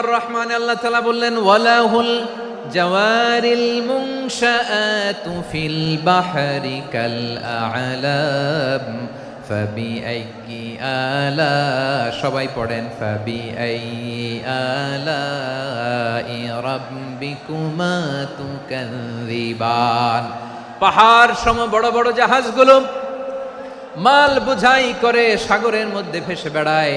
আর রহমান আল্লাহ তালা বললেন, ওয়ালাহুল জওয়ারিল মুনশাআতু ফিল বাহরি কাল আ'লাম ফাবিআইয়ি আলা সবাই পড়েন ফাবিআইয়ি আলাই রাব্বিকুমা তুকাযিবান পাহাড় সম বড় বড় জাহাজগুলো মাল বোঝাই করে সাগরের মধ্যে ভেসে বেড়ায়।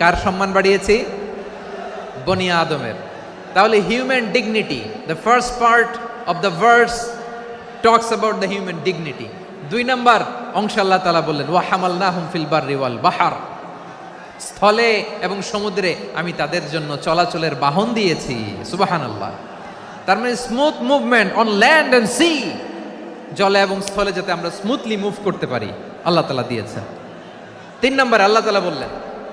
কার সম্মান বাড়িয়েছি? বনি আদমের। তাহলে human dignity the first part of the verse talks about the human dignity দুই নম্বর, অংশ আল্লাহ তালা বললেন ওয়াহামাল না হুম ফিলবার রিওয়াল বাহার। স্থলে এবং সমুদ্রে আমি তাদের জন্য চলাচলের বাহন দিয়েছি। সুবাহান আল্লাহ তার মানে smooth movement on land and sea জলে এবং স্থলে যাতে আমরা স্মুথলি মুভ করতে পারি, আল্লাহ তালা দিয়েছেন। তিন নম্বরে, আল্লাহ তালা বললেন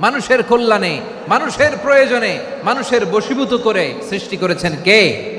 মানুষের কল্যাণে মানুষের প্রয়োজনে মানুষের বশীভূত করে সৃষ্টি করেছেন কে?